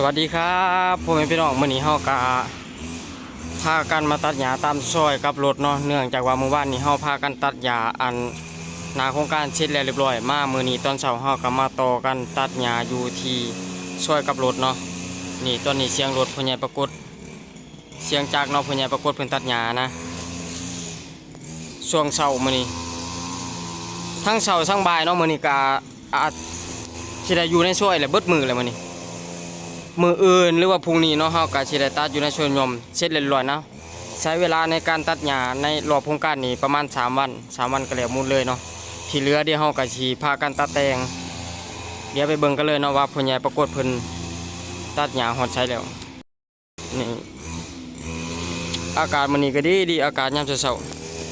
สวัสดีครับพ่อแม่พี่น้องมือนี้เฮากะพากันมาตัดหญ้าตามซอยกับรถเนาะเนื่องจากว่าเมื่อวานนี้เฮาพากันตัดหญ้าอันนาโครงการเสร็จแล้วเรียบร้อยมามื้อนี้ตอนเช้าเฮาก็มาต่อกันตัดหญ้าอยู่ที่ซอยกับรถเนาะนี่ตอนนี้เสียงรถพ่อใหญ่ปรากฏเสียงจากเนาะพ่อใหญ่ปรากฏเพิ่นตัดหญ้านะช่วงเช้ามือนี้ทั้งเช้าทั้งบ่ายเนาะมือนี้ก็อาจสิได้อยู่ในซอยแหละเบิดมือเลยมือนี้ มืออื่นหรือว่าพรุ่งนี้เนาะเฮาก็สิได้ตัดอยู่ในสวนยมเสร็จเรียบร้อยนะใช้เวลาในการตัดหญ้าในรอบโครงการนี้ประมาณ 3 วัน 3 วันก็แล้วหมดเลยเนาะที่เหลือเดี๋ยวเฮาก็สิพากันตัดแต่งเดี๋ยวไปเบิ่งกันเลยเนาะว่าผู้ใหญ่ปรากฏเพิ่นตัดหญ้าฮอดใช้แล้วนี่อากาศมื้อนี้ก็ดีดีอากาศยามเช้า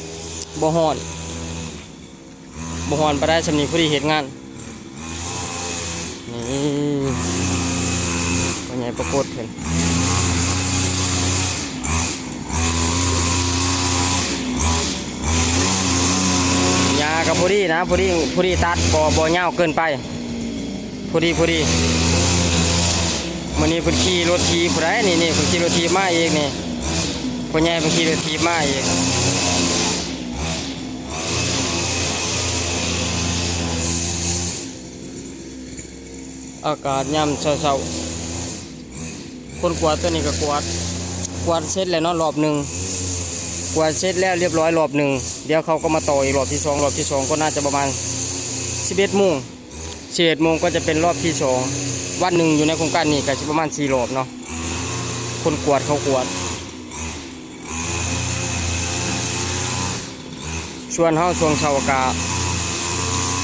ๆบ่ร้อนบ่ร้อนปานใดสำนี้ผู้ที่เฮ็ดงานนี่ วันนี้ประกฏเพิ่นยากับพอดีนะพอดีพอดีตัดบ่บ่ยาเกินไปพอดีพอดีมื้อนี้เพิ่นขี่รถทีผู้ใดนี่นี่เพิ่นขี่รถทีมาเองนี่พ่อใหญ่เพิ่นขี่รถทีมาเองอากาศยามเช้าๆ คนกวาดตัวนี้ก็กวาดกวาดเสร็จแล้วเนาะรอบหนึ่งกวาดเสร็จแล้วเรียบร้อยรอบหนึ่งเดี๋ยวเขาก็มาต่ออีกรอบที่สองรอบที่สองก็น่าจะประมาณ11โมง11โมงก็จะเป็นรอบที่สองวันหนึ่งอยู่ในโครงการนี้ก็จะประมาณ4รอบเนาะคนกวาดเขากวาดส่วนเฮาช่วงเช้าก็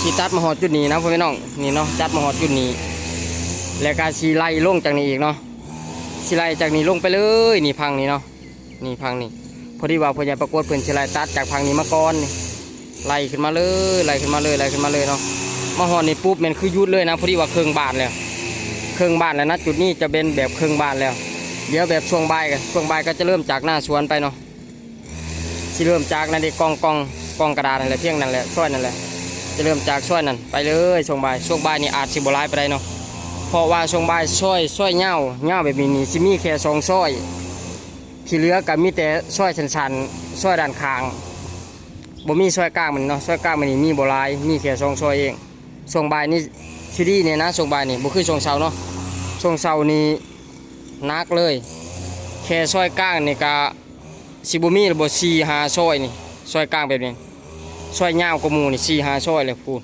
สิตัดมาหอดจุดนี้นะพ่อแม่น้องนี่เนาะจัดมาหอดจุดนี้ แล้วก็สีไล่ลงจากนี้อีกเนาะ สีไลจากนี้ลงไปเลยนี่พังนี้เนาะนี่พังนี่พอดีว่าพอใหญ่ประกวดเพิ่นสีไลตัดจากพังนี้มาก่อนนี่ไล่ขึ้นมาเลยไล่ขึ้นมาเลยไล่ขึ้นมาเลยเนาะมาหอนนี่ปุ๊บมันคือยุดเลยนะพอดีว่าเครื่องบานแล้วเครื่องบานแล้วนะจุดนี้จะเป็นแบบเครื่องบานแล้ว เดี๋ยวแบบช่วงบ่ายกันช่วงบ่ายก็จะเริ่มจากหน้าสวนไปเนาะที่เริ่มจากนั่นเด็กองกองกองกระดาษนั่นแหละเพียงนั่นแหละช่วยนั่นแหละจะเริ่มจากช่วยนั่นไปเลยช่วงบ่ายช่วงบ่ายนี่อาจสิบลายไปได้เนาะ เพราะว่าช่วงบ่ายซอยซอยเหย้าเหย้าแบบนี้นี่สิมีแค่สองซอยที่เหลือก็มีแต่ซอยชันๆซอยด้านข้างบ่มีซอยกลางมันเนาะซอยกลางมันนี่มีบ่ลายมีแค่สองซอยเองช่วงบ่ายนี่ซีดีเนี่ยนะช่วงบ่ายนี่บ่คือช่วงเช้าเนาะช่วงเช้านี่นักเลย แค่ซอยกลางนี่ก็สิบ่มีบ่สี่ห้าซอยนี่ซอยกลางแบบนี้ซอยยากว่าหมู่นี่สี่ห้าซอยเลยพูด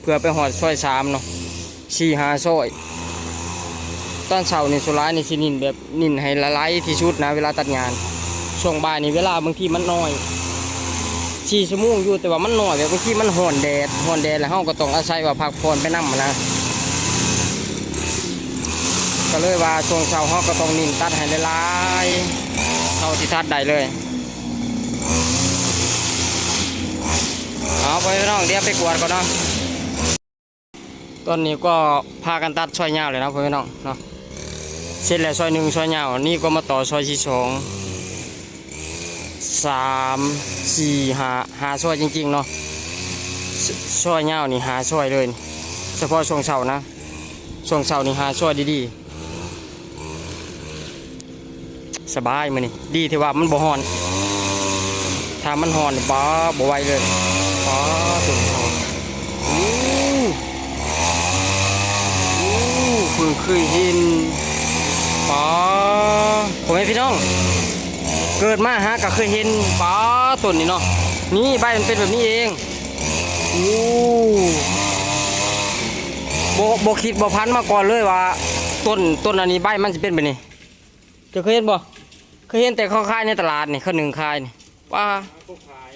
เพื่อไปหอดซอยสามเนาะสี่หาซอย ตอนเช้านี่สุรายนี่สินินแบบนินให้ละลายที่สุดนะ เวลาตัดงาน ช่วงบ่ายนี่เวลาบางทีมันน้อยสี่ชั่วโมงอยู่แต่ว่ามันน้อยแบบบางทีมันห่อนแดดห่อนแดดแล้วเฮาก็ต้องอาศัยว่าพักผ่อนไปนั่นะก็เลยว่าช่วงเช้าเฮาก็ต้องนินตัดให้ละลายเท่าที่ทัดได้เลยเอาไปพี่น้องเดี๋ยวไปกวดก่อนเนาะตอนนี้ก็พากันตัดซอยยาวเลยนะเพื่อนน้องเนาะ เสร็จแล้วซอยหนึ่งซอยยาวนี่ก็มาต่อซอยที่สองสามสี่หาหาซอยจริงๆเนาะซอยยาวนี่หาซอยเลย เฉพาะช่วงเช้านะช่วงเช้านี่หาซอยดีๆ สบายมันนี่ดีที่ว่ามันบ่ฮอน ถ้ามันฮอนป้าบ่ไวเลยป้าสุดอู้เพิ่งเคยเห็น ปลาผมให้พี่น้อง เกิดมาฮะก็เคยเห็นปลาต้นนี้เนาะนี่ใบมันเป็นแบบนี้เองอู้โบโบคิดโบพันมาก่อนเลยว่าต้นต้นอันนี้ใบมันจะเป็นแบบนี้จะเคยเห็นบ่เคยเห็นแต่เขาขายในตลาดนี่เขาหนึ่งขายนี่ว่าพวกขาย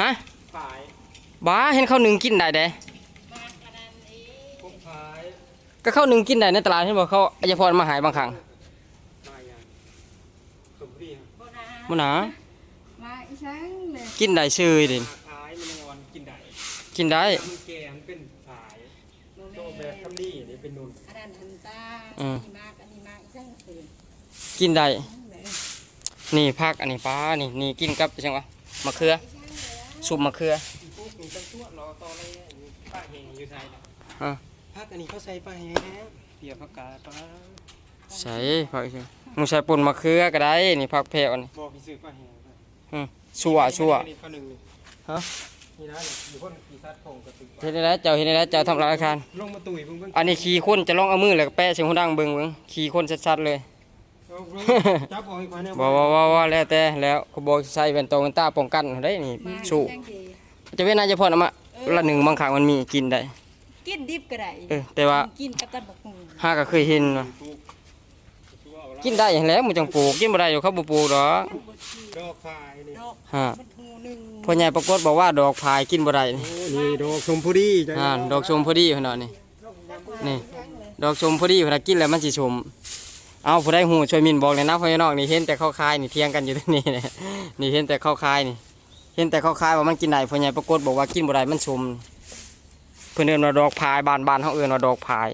ฮะขายบ้าเห็นเขาหนึ่งกินได้เด้พวกขายก็เข้าหนึ่งกินได้ในตลาดเห็นบ่เขาอายพรมาหายบางครั้ง มาอย่างสมบูรณ์ มุหนามาอีสังเลยกินได้ชื่อดิมาขายมันยังวันกินได้กินได้มันแก่มันเป็นขายโตแบบทำดีนี่เป็นนุ่นอันนั้นหันตาอืมอันนี้มากอันนี้มากอีสังคือกินได้เลยนี่พักอันนี้ปลานี่นี่กินกับจังวะมะเขือซุปมะเขือพวกนี้ตั้งตัวรอต่ออะไรป้าเฮงอยู่ไทยนะฮะพักอันนี้เขาใส่ป้าเฮงแล้วเปียกผักกาดป้า ใส่ผักหมูใส่ป่นมะเขือก็ได้นี่ผักแพรวนี่บอกพี่ซื้อป้าแหงชั่วชั่ว นี่ข้าวหนึ่งนี่ฮะ นี่นะอยู่คนขี่ซัดคงกระตึกเฮ็ดได้แล้วเจ้าเฮ็ดได้แล้วเจ้าทำลายอาคาร ลงมาตุยเพิ่งเพิ่งอันนี้ขี่คนจะลองเอามือแล้วก็แปะเสียงหูดังเบิ่งเบิ่งขี่คนชัดๆเลย เอาเบิ่งจับเอาให้ควายเนี่ยบ่บ่บ่บ่แล้วแต่แล้วเขาบอกใส่แว่นตาแว่นตาป้องกันได้นี่มาสู้จังสิจะเว้นน่าจะพอนะมะละหนึ่งบางครั้งมันมีกินได้ กินดิบก็ได้เออแต่ว่ากินกับตับบักหุ่งห้าก็เคยเห็นว่า กินได้อย่างแล้วมันจังปลูกกินบ่ได้อยู่เขาบ่ปลูกดอกดอกควายนี่ดอกฮะมันหูหนึ่งพ่อใหญ่ปรากฏบอกว่าดอกพายกินบ่ได้นี่โอ้นี่ดอกชมพูดีจ้ะอ่าดอกชมพอดีพุ่นน่ะนี่นี่ ดอกชมพอดีพุ่นน่ะกินแล้วมันสิชม เอาผู้ใดฮู้ช่วยมินบอกเลยนะพ่อน้องนี่เห็นแต่เข้าคายนี่เถียงกันอยู่ตรงนี้นี่นี่เห็นแต่เข้าคายนี่ เห็นแต่เข้าคายว่ามันกินได้พ่อใหญ่ปรากฏบอกว่ากินบ่ได้มันชมเพิ่นเอิ้นว่าดอกพายบ้านบ้านเฮาเอิ้นว่าดอกพาย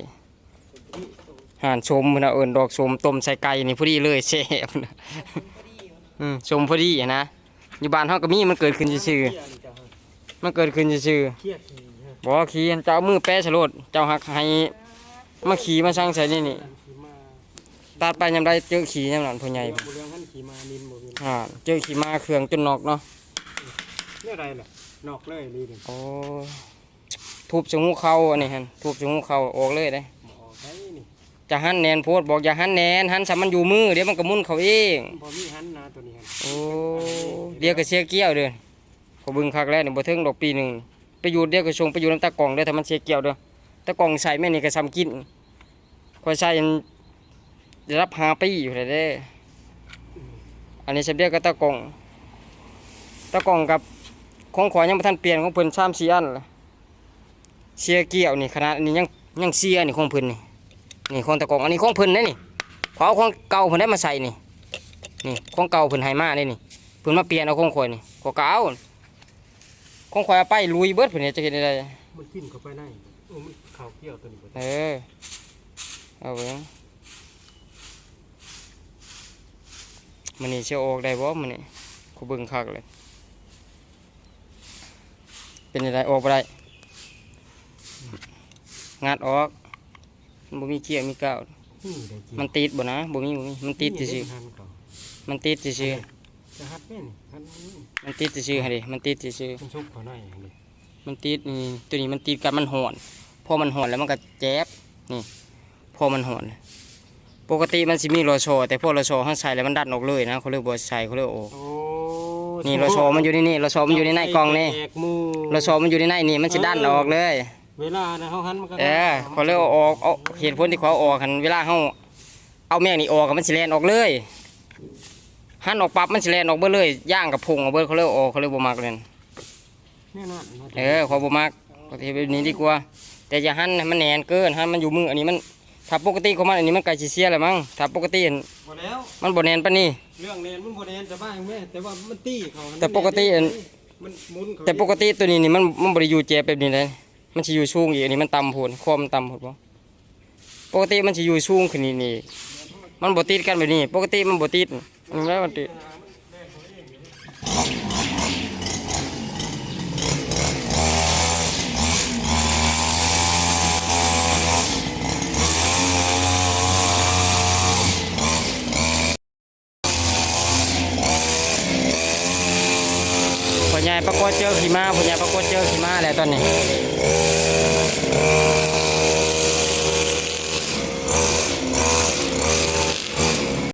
ห่านชมนะเอิ้นดอกชมต้มใส่ไก่นี่พอดีเลยแซ่บนะอืมชมพอดีนะอยู่บ้านเฮาก็มีมันเกิดขึ้นซื่อๆมันเกิดขึ้นซื่อๆบอกว่าขี่เจ้ามือแปะสลดเจ้าหักให้มาขี่มาช่างใส่นี่นี่ขี่มาตัดไปยำได้เจอขี่ยำหนันพ่อใหญ่องหันขี่านินบ่มีอ่าเจอขี่มาเครื่องจนนอกเนาะเนี่ยอะไรล่ะนอกเลยนี่ดิโอ้ทุบจมูกเขาอันนี้ฮันทุบจมูกเขาออกเลยได้ จะหันแนนโพดบอกอย่าหันแนนหันสามันอยู่มือเดี๋ยวมันก็หมุนเขาเองพอมีหันนะตัวนี้หันโอ้เดี๋ยวก็เสียเกี้ยวเด้อเขาเบึงคักแล้วนี่บ่ถึงดอกปีหนึ่งไปอยู่เดี๋ยวก็ชงไปอยู่น้ำตากล่องเด้อถ้ามันเสียเกี้ยวเด้อตะกล่องใส่แม่นี่ก็ซ้ำกินคอยใส่ได้รับหาปีอยู่เลยเด้ออันนี้ฉันเรียกก็ตะกล่องตะกล่องกับของขวายังบ่ทันเปลี่ยนของเพิ่น3 4อันล่ะเสียเกี่ยวนี่ขนาดอันนี้ยังยังเสียนี่ของเพิ่นนี่ นี่ของตะกล่องอันนี้ของเพิ่นเด้นี่ขวาเอาของเก่าเพิ่นได้มาใส่นี่นี่ของเก่าเพิ่นให้มาเด้นี่เพิ่นมาเปลี่ยนเอาของข่อยนี่ของเก่าของข่อยเอาไปลุยเบิดเพิ่นเนี่ยจะเฮ็ดได้มันกินเข้าไปในโอ้มันเข้าเกี่ยวตัวนี้บ่เออเอาเบิ่งมันนี่สิเอาออกได้บ่มันนี่กูเบิ่งคักเลย เป็นอะไรออกบ่ได้งัดออกมัน บ่มีเกียร์มีก้าวนี่ได้กินมันติดบ่นะบ่มีบ่มีมันติดซื่อหันเขาๆมันติดซื่อจะหัดแม่นี่หันนี่ๆมันติดซื่อๆหั่นดิมันติดซื่อมันชุบเขาหน่อยนี่ๆมันติดนี่ตัวนี้มันติดกันมันหอนพอมันหอนแล้วมันก็แจ๊บนี่พอมันหอนปกติมันสิมีรอชอแต่พอรอชอเฮาใส่แล้วมันดันออกเลยนะเขาเรียกบ่ใส่เขาเรียกโออกโอ้นี่รอชอมันอยู่ในนี่รอชอมันอยู่ในในกล่องนี่แจกหมู่รอชอมันอยู่ในในนี่มันสิดันออกเลย เวลานะเขาหันมันก็เออเขาเรียกว่าออกเอาเหตุผลที่เขาเอาออกกันเวลาเขาเอาแม่งนี่ออกอะมันสิแลนออกเลยหันออกปั๊บมันสิแลนออกเบิดเลยย่างกับพุงออกเบิดเขาเรียกว่าออกเขาเรียกบ่มักเลยเนี่ยนะเออเขาบ่มักปกติแบบนี้ดีกว่า แต่อย่าหันให้มันแหนนเกินหันมันอยู่มืออันนี้มันถ้าปกติของมันอันนี้มันไก่สิเสียแหละมั้งถ้าปกติอันหมดแล้ว มันบ่แหนนปานนี้ เรื่องเนนมันบ่เนนแต่บ้านแม่แต่ว่ามันตีเขาแต่ปกติอันมันหมุนเขาแต่ปกติตัวนี้นี่มันมันบ่ได้อยู่เจ็บแบบนี้เลย มันจะอยู่สูงอีกอันนี้มันต่ำโพดความต่ำโพดบ่ปกติมันจะอยู่สูงขึ้นนี่นี่มันบ่ติดกันแบบนี้ ปกติมันบ่ติดมันแล้มันติด ญ่ประกวดเจอขี่มาผู้ใหญ่ประกวดเจอขี่มาแล้วตอนนี้